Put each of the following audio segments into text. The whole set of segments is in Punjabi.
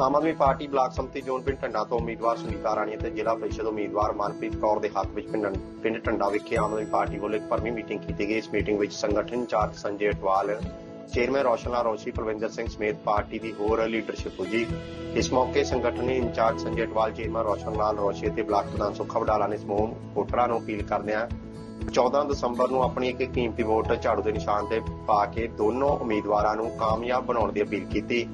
Aam Aadmi party block samiti zone ਪਿੰਡ ਢੰਡਾ ਤੋਂ ਉਮੀਦਵਾਰ ਸੁਨੀਤਾ ਰਾਣੀ ਅਤੇ ਜ਼ਿਲ੍ਹਾ ਪਰਿਸ਼ਦ ਉਮੀਦਵਾਰ ਮਨਪ੍ਰੀਤ ਕੌਰ ਦੇ ਹੱਕ ਵਿੱਚ ਪਿੰਡ ਪਿੰਡ ਟੰਡਾ ਵਿਖੇ ਆਮ ਆਦਮੀ ਪਾਰਟੀ ਵੱਲੋਂ ਇੱਕ ਭਰਵੀਂ ਮੀਟਿੰਗ ਕੀਤੀ ਗਈ। ਇਸ ਮੀਟਿੰਗ ਵਿੱਚ ਸੰਗਠਨ ਇੰਚਾਰਜ ਸੰਜੇ ਅਟਵਾਲ, ਚੇਅਰਮੈਨ ਰੋਸ਼ਨ ਲਾਲ ਰੋਸ਼ੀ ਪ੍ਰਵਿੰਦਰ ਸਿੰਘ ਸਮੇਤ ਪਾਰਟੀ ਦੀ ਹੋਰ ਲੀਡਰਸ਼ਿਪ ਪੁੱਜੀ ਇਸ ਮੌਕੇ ਸੰਗਠਨੀ ਇੰਚਾਰਜ ਸੰਜੇ ਅਟਵਾਲ, ਚੇਅਰਮੈਨ ਰੋਸ਼ਨ ਲਾਲ ਰੋਸ਼ੀ ਅਤੇ ਬਲਾਕ ਪ੍ਰਧਾਨ ਸੁਖਾ ਵਡਾਲਾ ਨੇ ਸਮੂਹ ਵੋਟਰਾਂ ਨੂੰ ਅਪੀਲ ਕਰਦਿਆਂ 14 ਦਸੰਬਰ ਨੂੰ ਆਪਣੀ ਇੱਕ ਕੀਮਤੀ ਵੋਟ ਝਾੜੂ ਦੇ ਨਿਸ਼ਾਨ ਤੇ ਪਾ ਕੇ ਦੋਨੋਂ ਉਮੀਦਵਾਰਾਂ ਨੂੰ ਕਾਮਯਾਬ ਬਣਾਉਣ ਦੀ ਅਪੀਲ ਕੀਤੀ।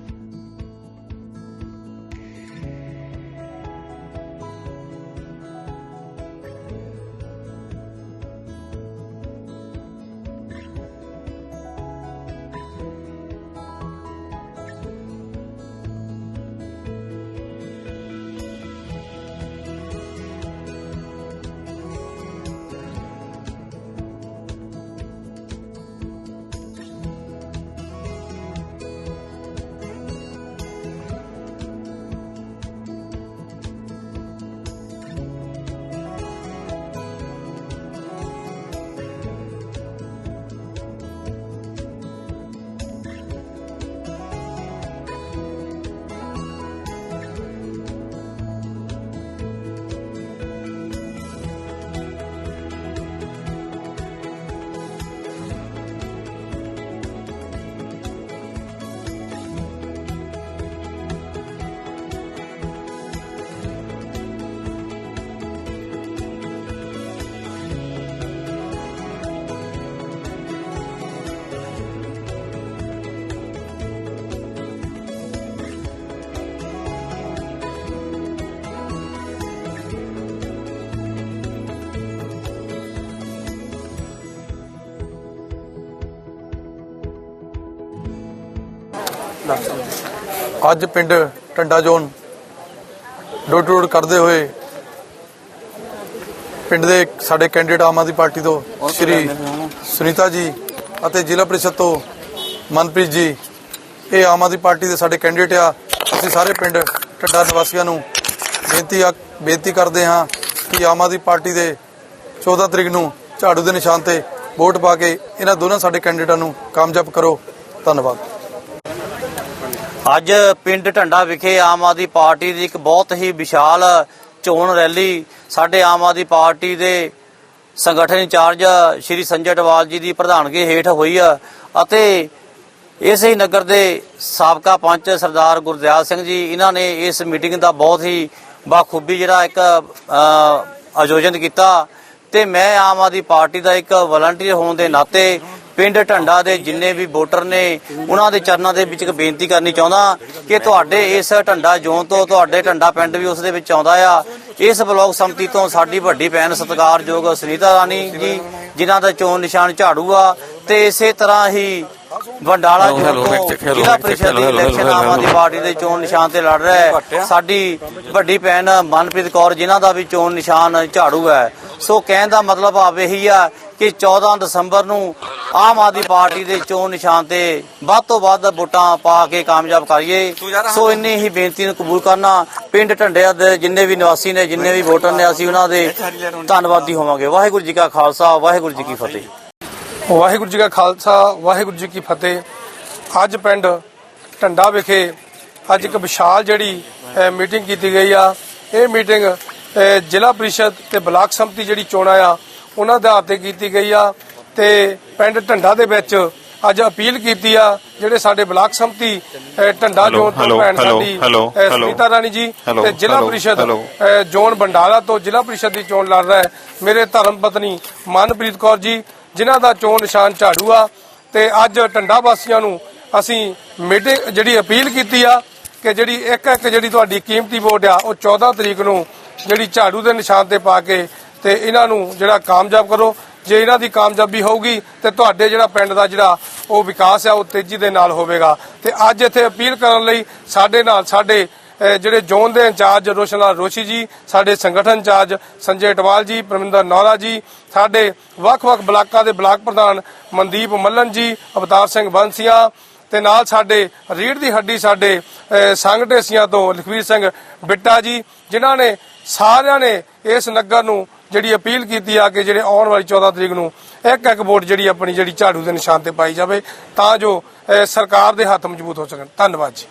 ਅੱਜ ਪਿੰਡ Tanda zone door to door ਕਰਦੇ ਹੋਏ ਪਿੰਡ ਦੇ ਸਾਡੇ ਕੈਂਡੀਡੇਟ ਆਮ ਆਦਮੀ ਪਾਰਟੀ ਤੋਂ ਸ਼੍ਰੀ ਸੁਨੀਤਾ ਜੀ ਅਤੇ ਜ਼ਿਲ੍ਹਾ ਪ੍ਰੀਸ਼ਦ ਤੋਂ ਮਨਪ੍ਰੀਤ ਜੀ। ਇਹ ਆਮ ਆਦਮੀ ਪਾਰਟੀ ਦੇ ਸਾਡੇ ਕੈਂਡੀਡੇਟ ਆ। ਅਸੀਂ ਸਾਰੇ ਪਿੰਡ ਟੰਡਾ ਨਿਵਾਸੀਆਂ ਨੂੰ ਬੇਨਤੀ ਆ ਬੇਨਤੀ ਕਰਦੇ ਹਾਂ ਕਿ ਆਮ ਆਦਮੀ ਪਾਰਟੀ ਦੇ 14 ਤਰੀਕ ਨੂੰ ਝਾੜੂ ਦੇ ਨਿਸ਼ਾਨ ਤੇ ਵੋਟ ਪਾ ਕੇ ਇਹਨਾਂ ਦੋਨਾਂ ਸਾਡੇ ਕੈਂਡੀਡੇਟਾਂ ਨੂੰ ਕਾਮਯਾਬ ਕਰੋ। ਧੰਨਵਾਦ। ਅੱਜ ਪਿੰਡ ਢੰਡਾ ਵਿਖੇ ਆਮ ਆਦਮੀ ਪਾਰਟੀ ਦੀ ਇੱਕ ਬਹੁਤ ਹੀ ਵਿਸ਼ਾਲ ਚੋਣ ਰੈਲੀ ਸਾਡੇ ਆਮ ਆਦਮੀ ਪਾਰਟੀ ਦੇ ਸੰਗਠਨ ਇੰਚਾਰਜ ਸ਼੍ਰੀ ਸੰਜੇ ਅਟਵਾਲ ਜੀ ਦੀ ਪ੍ਰਧਾਨਗੀ ਹੇਠ ਹੋਈ ਆ ਅਤੇ ਇਸੇ ਹੀ ਨਗਰ ਦੇ ਸਾਬਕਾ ਪੰਚ ਸਰਦਾਰ ਗੁਰਦਿਆਲ ਸਿੰਘ ਜੀ, ਇਹਨਾਂ ਨੇ ਇਸ ਮੀਟਿੰਗ ਦਾ ਬਹੁਤ ਹੀ ਬਾਖੂਬੀ ਜਿਹੜਾ ਇੱਕ ਆਯੋਜਨ ਕੀਤਾ ਤੇ ਮੈਂ ਆਮ ਆਦਮੀ ਪਾਰਟੀ ਦਾ ਇੱਕ ਵਲੰਟੀਅਰ ਹੋਣ ਦੇ ਨਾਤੇ ਪਿੰਡ ਢੰਡਾ ਦੇ ਜਿੰਨੇ ਵੀ ਵੋਟਰ ਨੇ ਉਹਨਾਂ ਦੇ ਚਰਨਾਂ ਦੇ ਵਿੱਚ ਇੱਕ ਬੇਨਤੀ ਕਰਨੀ ਚਾਹੁੰਦਾ ਕਿ ਤੁਹਾਡੇ ਇਸ ਢੰਡਾ ਜ਼ੋਨ ਤੋਂ ਤੁਹਾਡੇ ਢੰਡਾ ਪਿੰਡ ਵੀ ਉਸ ਦੇ ਵਿੱਚ ਆਉਂਦਾ ਆ। ਇਸ ਬਲਾਕ ਸੰਮਤੀ ਤੋਂ ਸਾਡੀ ਵੱਡੀ ਭੈਣ ਸਤਿਕਾਰਯੋਗ ਸੁਨੀਤਾ ਰਾਣੀ ਜੀ ਜਿਨ੍ਹਾਂ ਦਾ ਚੋਣ ਨਿਸ਼ਾਨ ਝਾੜੂ ਆ ਤੇ ਇਸੇ ਤਰ੍ਹਾਂ ਹੀ ਵੰਡਾਲਾ ਜ਼ੋਨ ਤੋਂ ਜ਼ਿਲ੍ਹਾ ਪ੍ਰੀਸ਼ਦ ਦੀ ਇਲੈਕਸ਼ਨ ਆਮ ਆਦਮੀ ਪਾਰਟੀ ਦੇ ਚੋਣ ਨਿਸ਼ਾਨ ਤੇ ਲੜ ਰਿਹਾ ਹੈ। ਸਾਡੀ ਵੱਡੀ ਭੈਣ ਮਨਪ੍ਰੀਤ ਕੌਰ ਜਿਨ੍ਹਾਂ ਦਾ ਵੀ ਚੋਣ ਨਿਸ਼ਾਨ ਝਾੜੂ ਹੈ ਸੋ ਕਹਿਣ ਦਾ ਮਤਲਬ ਆਪ ਇਹੀ ਆ ਕਿ 14 ਦਸੰਬਰ ਨੂੰ ਆਮ ਆਦਮੀ ਪਾਰਟੀ ਦੇ ਚੋਣ ਨਿਸ਼ਾਨ ਤੇ ਵੱਧ ਤੋਂ ਵੱਧ ਵੋਟਾਂ ਪਾ ਕੇ ਕਾਮਯਾਬ ਕਰੀਏ। ਸੋ ਇੰਨੀ ਹੀ ਬੇਨਤੀ ਨੂੰ ਕਬੂਲ ਕਰਨਾ ਪਿੰਡ ਢੰਡਿਆ ਦੇ ਜਿੰਨੇ ਵੀ ਨਿਵਾਸੀ ਨੇ ਜਿੰਨੇ ਵੀ ਵੋਟਰ ਨੇ ਅਸੀਂ ਉਹਨਾਂ ਦੇ ਧੰਨਵਾਦੀ ਹੋਵਾਂਗੇ। ਵਾਹਿਗੁਰੂ ਜੀ ਕਾ ਖਾਲਸਾ ਵਾਹਿਗੁਰੂ ਜੀ ਕੀ ਫਤਿਹ। ਵਾਹਿਗੁਰੂ ਜੀ ਕਾ ਖਾਲਸਾ ਵਾਹਿਗੁਰੂ ਜੀ ਕੀ ਫਤਿਹ। ਅੱਜ ਪਿੰਡ ਢੰਡਾ ਵਿਖੇ ਅੱਜ ਇੱਕ ਵਿਸ਼ਾਲ ਜਿਹੜੀ ਮੀਟਿੰਗ ਕੀਤੀ ਗਈ ਆ। ਇਹ ਮੀਟਿੰਗ ਜ਼ਿਲ੍ਹਾ ਪ੍ਰੀਸ਼ਦ ਤੇ ਬਲਾਕ ਸੰਮਤੀ ਜਿਹੜੀ ਚੋਣਾਂ ਆ ਉਹਨਾਂ ਦੇ ਆਧਾਰ ਤੇ ਕੀਤੀ ਗਈ ਆ ਤੇ ਪਿੰਡ ਢੰਡਾ ਦੇ ਵਿੱਚ ਅੱਜ ਅਪੀਲ ਕੀਤੀ ਆ ਜਿਹੜੇ ਸਾਡੇ ਬਲਾਕ ਸੰਮਤੀ ਢੰਡਾ ਜ਼ੋਨ ਤੋਂ ਭੈਣ ਸਾਡੀ। ਸੁਨੀਤਾ ਰਾਣੀ ਜੀ ਤੇ ਜ਼ਿਲ੍ਹਾ ਪ੍ਰੀਸ਼ਦ ਜ਼ੋਨ ਬੰਡਾਲਾ ਤੋਂ ਜ਼ਿਲ੍ਹਾ ਪ੍ਰੀਸ਼ਦ ਦੀ ਚੋਣ ਲੜ ਰਿਹਾ ਹੈ ਮੇਰੇ ਧਰਮ ਪਤਨੀ ਮਨਪ੍ਰੀਤ ਕੌਰ ਜੀ ਜਿਨ੍ਹਾਂ ਦਾ ਚੋਣ ਨਿਸ਼ਾਨ ਝਾੜੂ ਆ ਤੇ ਅੱਜ ਟੰਡਾ ਵਾਸੀਆਂ ਨੂੰ ਅਸੀਂ ਮੀਟਿੰਗ ਜਿਹੜੀ ਅਪੀਲ ਕੀਤੀ ਆ ਕਿ ਜਿਹੜੀ ਇੱਕ ਇੱਕ ਜਿਹੜੀ ਤੁਹਾਡੀ ਕੀਮਤੀ ਵੋਟ ਆ ਉਹ 14 ਤਰੀਕ ਨੂੰ ਜਿਹੜੀ ਝਾੜੂ ਦੇ ਨਿਸ਼ਾਨ ਤੇ ਪਾ ਕੇ ਤੇ ਇਹਨਾਂ ਨੂੰ ਜਿਹੜਾ ਕਾਮਯਾਬ ਕਰੋ। ਜੇ ਇਹਨਾਂ ਦੀ ਕਾਮਯਾਬੀ ਹੋਊਗੀ ਤੇ ਤੁਹਾਡੇ ਜਿਹੜਾ ਪਿੰਡ ਦਾ ਜਿਹੜਾ ਉਹ ਵਿਕਾਸ ਆ, ਉਹ ਤੇਜ਼ੀ ਦੇ ਨਾਲ ਹੋਵੇਗਾ। ਤੇ ਅੱਜ ਇੱਥੇ ਅਪੀਲ ਕਰਨ ਲਈ ਸਾਡੇ ਨਾਲ ਸਾਡੇ ਜਿਹੜੇ ਜ਼ੋਨ ਦੇ ਇੰਚਾਰਜ ਰੋਸ਼ਨ ਲਾਲ ਰੋਸ਼ੀ ਜੀ, ਸਾਡੇ ਸੰਗਠਨ ਇੰਚਾਰਜ ਸੰਜੇ ਅਟਵਾਲ ਜੀ, ਪਰਮਿੰਦਰ ਨੌਰਾ ਜੀ, ਸਾਡੇ ਵੱਖ-ਵੱਖ ਬਲਾਕਾਂ ਦੇ ਬਲਾਕ ਪ੍ਰਧਾਨ ਮਨਦੀਪ ਮੱਲਨ ਜੀ, ਅਵਤਾਰ ਸਿੰਘ ਬੰਸੀਆਂ ਤੇ ਨਾਲ ਸਾਡੇ ਰੀੜ ਦੀ ਹੱਡੀ ਸਾਡੇ, ਅਹ, ਸੰਘ ਢੇਸੀਆਂ ਤੋਂ ਲਖਵੀਰ ਸਿੰਘ ਬਿੱਟਾ ਜੀ, ਜਿਨ੍ਹਾਂ ਨੇ ਸਾਰਿਆਂ ਨੇ ਇਸ ਨਗਰ ਨੂੰ ਜਿਹੜੀ ਅਪੀਲ ਕੀਤੀ ਆ ਕਿ ਜਿਹੜੇ ਆਉਣ ਵਾਲੀ 14 ਤਰੀਕ ਨੂੰ ਇੱਕ ਇੱਕ ਵੋਟ ਜਿਹੜੀ ਆਪਣੀ ਜਿਹੜੀ ਝਾੜੂ ਦੇ ਨਿਸ਼ਾਨ ਤੇ ਪਾਈ ਜਾਵੇ ਤਾਂ ਜੋ ਸਰਕਾਰ ਦੇ ਹੱਥ ਮਜ਼ਬੂਤ ਹੋ ਸਕਣ। ਧੰਨਵਾਦ ਜੀ।